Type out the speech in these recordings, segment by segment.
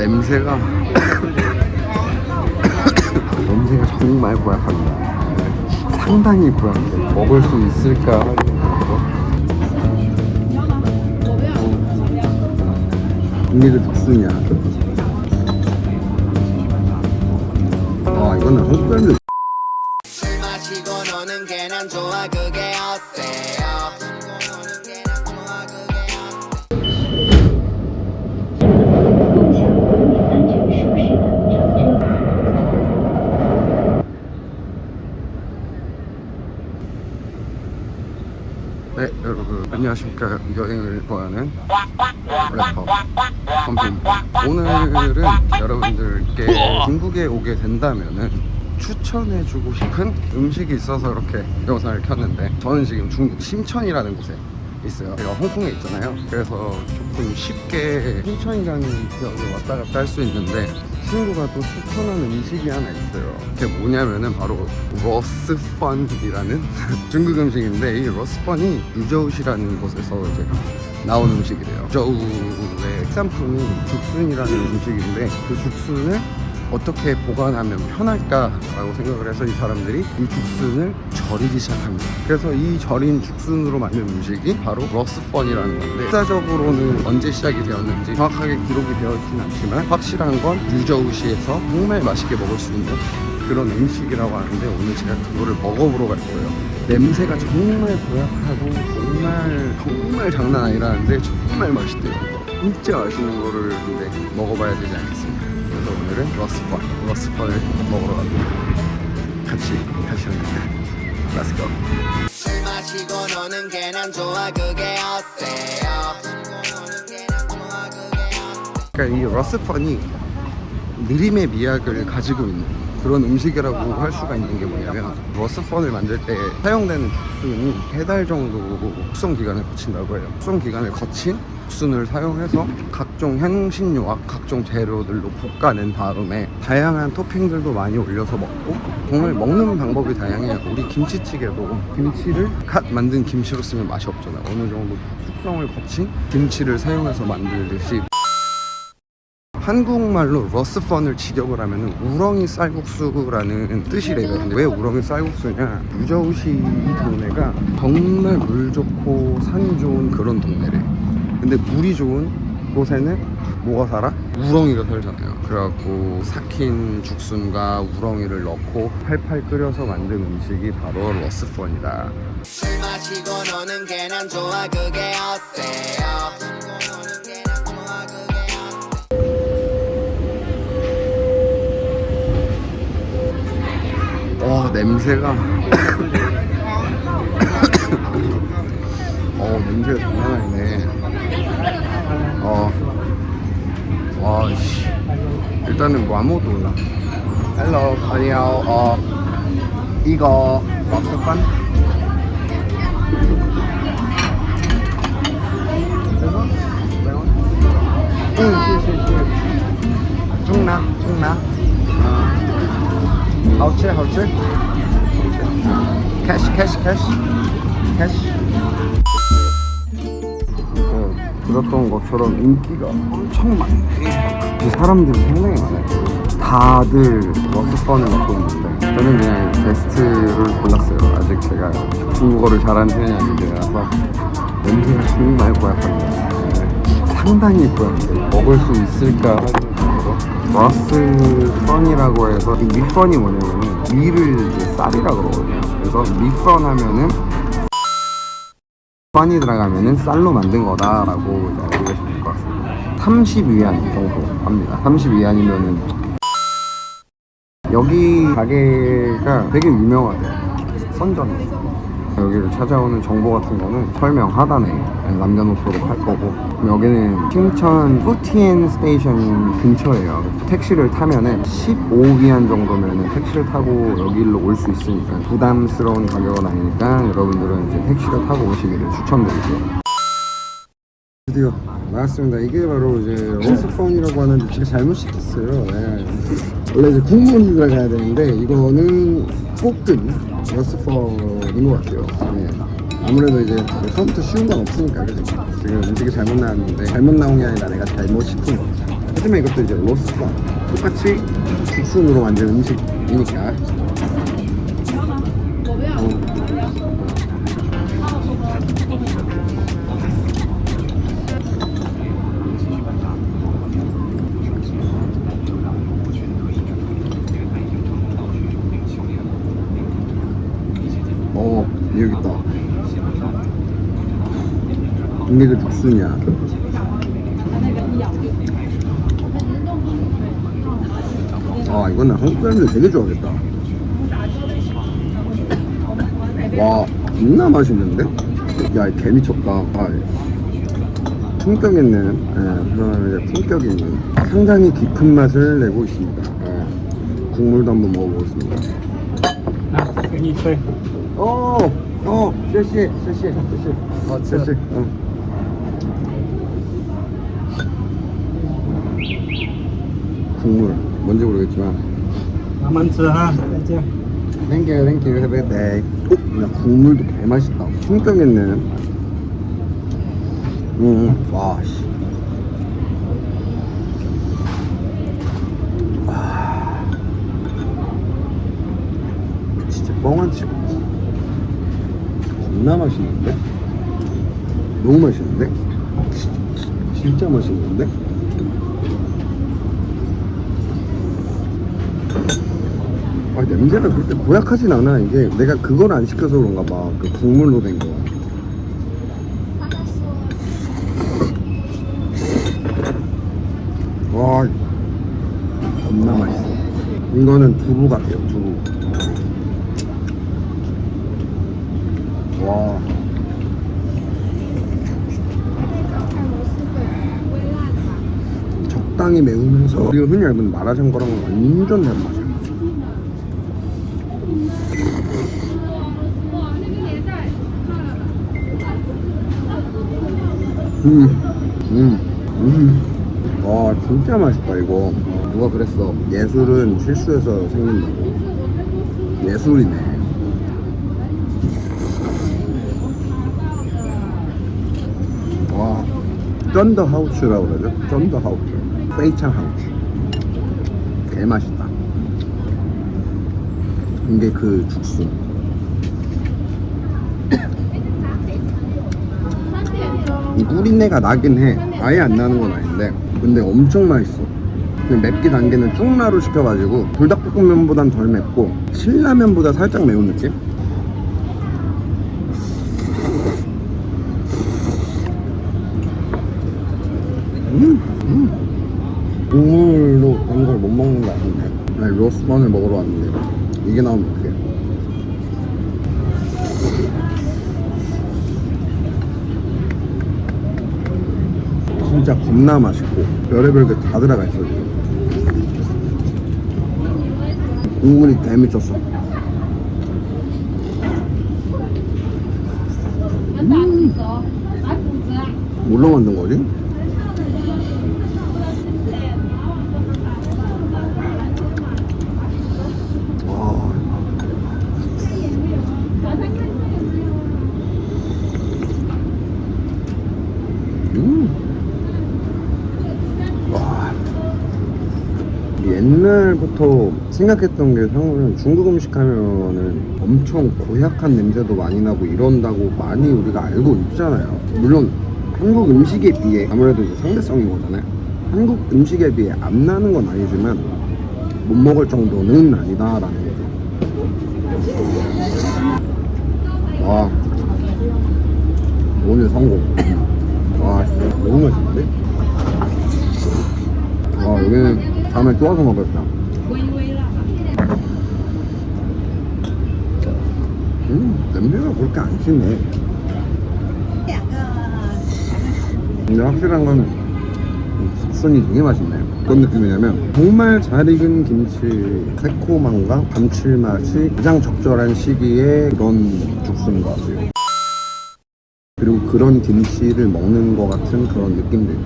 냄새가 냄새가 정말 고약합니다. 상당히 고약해요. 먹을 수 있을까. 이게 독순이야. 아 이거는 사람들 술 마시고 노는 게난 좋아 그게 어때 네 여러분. 안녕하십니까. 여행을 좋아하는 래퍼 펌핑입니다 오늘은 여러분들께 중국에 오게 된다면은 추천해주고 싶은 음식이 있어서 이렇게 영상을 켰는데 저는 지금 중국 심천이라는 곳에 있어요. 제가 홍콩에 있잖아요. 그래서 조금 쉽게 심천이라는 지역에 왔다 갔다 할 수 있는데 친구가 또 추천한 음식이 하나 있어요. 그게 뭐냐면은 바로 러스펀이라는 중국 음식인데 이 러스펀이 유저우시라는 곳에서 이제 나온 음식이래요. 유저우의 특산품이 죽순이라는 음식인데 그 죽순을 어떻게 보관하면 편할까라고 생각을 해서 이 사람들이 이 죽순을 절이기 시작합니다. 그래서 이 절인 죽순으로 만든 음식이 바로 러스펀이라는 건데 역사적으로는 언제 시작이 되었는지 정확하게 기록이 되어 있진 않지만 확실한 건 유저우시에서 정말 맛있게 먹을 수 있는 그런 음식이라고 하는데 오늘 제가 그거를 먹어보러 갈 거예요. 냄새가 정말 고약하고 정말 정말 장난 아니라는데 정말 맛있대요. 진짜 맛있는 거를 근데 먹어봐야 되지 않겠습니까? 오늘은 러스펀, 러스펀을 먹으러 갑니다. 같이 가시랍니다. Let's go. 술 마시고 노는 게 난 좋아 그게 어때요 그러니까 이 러스펀이 느림의 미학을 가지고 있는 그런 음식이라고 할 수가 있는 게 뭐냐면 러스펀을 만들 때 사용되는 죽순이 세 달 정도 숙성 기간을 거친다고 해요. 숙성 기간을 거친 죽순을 사용해서 각종 향신료와 각종 재료들로 볶아낸 다음에 다양한 토핑들도 많이 올려서 먹고 정말 먹는 방법이 다양해요. 우리 김치찌개도 김치를 갓 만든 김치로 쓰면 맛이 없잖아요. 어느 정도 숙성을 거친 김치를 사용해서 만들듯이 한국말로 러스펀을 직역을 하면 우렁이 쌀국수라는 뜻이래요. 근데 왜 우렁이 쌀국수냐? 유저우시 이 동네가 정말 물 좋고 산 좋은 그런 동네래. 근데 물이 좋은 곳에는 뭐가 살아? 우렁이가 살잖아요. 그래갖고 삭힌 죽순과 우렁이를 넣고 팔팔 끓여서 만든 음식이 바로 러스펀이다. 술 마시고 노는 게 난 좋아 그게 어때요 와 냄새가 어 냄새가 장난 아니네 어와씨 일단은 뭐 아무것도 몰라 헬로 아니요 어 이거 박스판 응, 중나, 중나. 하우치 하우치 캐시 캐시 캐시 캐시 들었던 것처럼 인기가 엄청 많대 그 사람들이 상당히 많아요. 다들 워터펀을 맡고 있는데 저는 그냥 베스트를 골랐어요. 아직 제가 중국어를 잘하는 편이 아니라 막 냄새가 중국 말고 약간 상당히 고약해 먹을 수 있을까 하는 러스펀이라고 해서 이 밑펀이 뭐냐면은 위를 이제 쌀이라 그러거든요. 그래서 밑펀 하면은 펀이 들어가면은 쌀로 만든 거다라고 이제 알고 될것 같습니다. 30위안 정도 합니다. 30위안이면은 여기 가게가 되게 유명하대요. 선전 여기를 찾아오는 정보 같은 거는 설명 하단에 남겨놓도록 할 거고. 여기는 칭천 후티엔 스테이션 근처예요. 택시를 타면은 15위안 정도면은 택시를 타고 여기로 올 수 있으니까 부담스러운 가격은 아니니까 여러분들은 이제 택시를 타고 오시기를 추천드릴게요 드디어 나왔습니다. 이게 바로 이제 러스펀이라고 하는데 제가 잘못 시켰어요. 예. 원래 이제 국물이 들어가야 되는데 이거는 볶은 러스펀인 것 같아요. 예. 아무래도 이제 처음부터 쉬운 건 없으니까? 지금 음식이 잘못 나왔는데 잘못 나온 게 아니라 내가 잘못 시킨 거. 하지만 이것도 이제 로스가 똑같이 죽순으로 만든 음식이니까 이게 그 죽순이야 아 이거는 한국 사람들 되게 좋아하겠다 와 겁나 맛있는데? 야이 개미쳤다 아, 품격 있는 예, 그런 이제 품격 있는 상당히 깊은 맛을 내고 있습니다 예, 국물도 한번 먹어보겠습니다 来，给你吹。 어, 어, 谢谢,谢谢,谢谢,好吃。 谢谢, 응. 국물. 뭔지 모르겠지만. 땡큐 땡큐 해브 에 데이 야 국물도 개맛있다. 숨겨겠네. 음와 아. 진짜 뻥한 치고 겁나 맛있는데? 너무 맛있는데? 진짜 맛있는데? 아 냄새가 그렇게 고약하진 않아. 이게 내가 그걸 안 시켜서 그런가 봐 그 국물로 된 거. 와 겁나 맛있어. 이거는 두부 같아요 두부. 와. 적당히 매우면서. 우리가 흔히 알는 마라샹궈랑은 완전 다른 맛이야 음, 음, 음. 와, 진짜 맛있다, 이거. 누가 그랬어. 예술은 실수해서 생긴다고. 예술이네. 와, 쩐더 하우츠라고 그러죠? 쩐더 하우츠. 페이창 하우츠. 개 맛있다. 이게 그 죽순. 이 꿀인내가 나긴 해. 아예 안 나는 건 아닌데. 근데 엄청 맛있어. 그 맵기 단계는 쭉나루 시켜가지고 불닭볶음면보단 덜 맵고 신라면보다 살짝 매운 느낌? 음, 음. 국물로 된걸못 먹는 거 아닌데. 아니, 로스번을 먹으러 왔는데 이게 나오면 어떡해. 진짜 겁나 맛있고 별의별 게 다 들어가 있어 지금 국물이 개미쳤어 뭘로 만든 거지? 와. 음. 와. 옛날부터 생각했던 게 형은 중국 음식 하면은 엄청 고약한 냄새도 많이 나고 이런다고 많이 우리가 알고 있잖아요. 물론 한국 음식에 비해 아무래도 이제 상대성인 거잖아요. 한국 음식에 비해 안 나는 건 아니지만 못 먹을 정도는 아니다라는 거죠. 와. 오늘 성공. 와, 너무 맛있는데? 아, 여기는 다음에 또 와서 먹었다. 음, 냄새가 그렇게 안 심해. 근데 확실한 건 숙성이 되게 맛있네. 어떤 느낌이냐면 정말 잘 익은 김치 새콤함과 감칠맛이 가장 적절한 시기에 그런 죽순인 것 같아요. 그리고 그런 김치를 먹는 것 같은 그런 느낌들.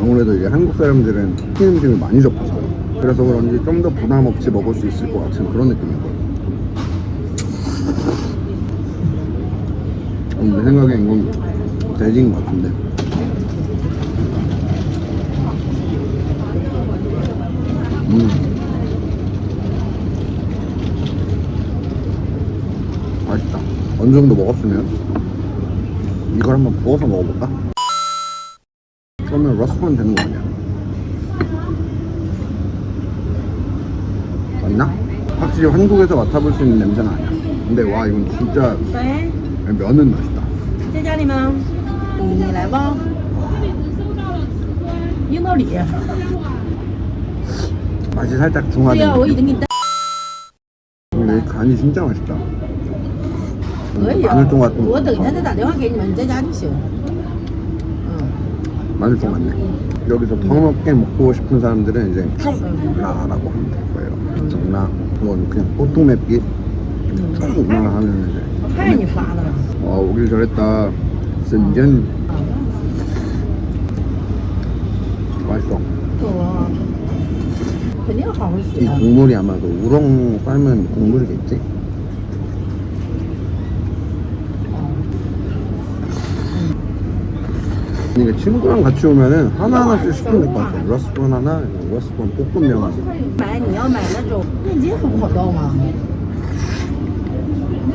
아무래도 이제 한국 사람들은 튀김 음식을 많이 접하죠. 그래서 그런지 좀 더 부담 없이 먹을 수 있을 것 같은 그런 느낌이거든요. 음, 내 생각엔 뭐 이건 돼지인 것 같은데. 음. 맛있다. 어느 정도 먹었으면 이걸 한번 부어서 먹어볼까? 그러면 러스만 되는 거 아니야? 맞나? 확실히 한국에서 맡아볼 수 있는 냄새는 아니야. 근데 와 이건 진짜 네. 면은 맛있다 在家里吗？你来吧。樱桃里， 맛이 살짝 对 중화된 呀，我已 느낌 经给你带。 근데 이 간이 진짜 맛있다 可以啊 마늘 좀 같은 我等一下再打电话给你们，你在家就行。嗯， 마늘 좀 같네 여기서 더 먹게 먹고 싶은 사람들은 이제 쭝라라고 하면 될 거예요 쭝라 이건 그냥 보통 맵기 쭝라 하면 이제 我看见你发的了。 와 오길 잘했다 센전 맛있어 我肯定好好 이 学。 국물이 아마 그 우렁 삶은 국물이겠지? 이게 친구랑 같이 오면은 하나하나씩 시키면 될 것 같아 러스번 하나, 러스번 볶음면 하나 买你要买那种链接好好到吗？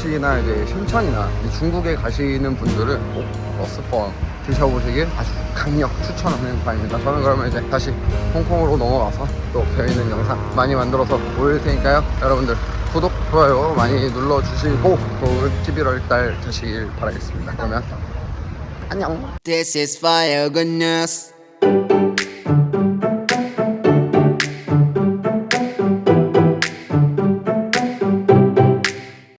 혹시나 이제 신천이나 이제 중국에 가시는 분들은 꼭 러스펀 드셔보시길 아주 강력 추천하는 바입니다. 저는 그러면 이제 다시 홍콩으로 넘어가서 또 재밌는 영상 많이 만들어서 올릴 테니까요. 여러분들 구독, 좋아요 많이 눌러주시고 또 11월 달 되시길 바라겠습니다. 그러면 안녕. This is fire good news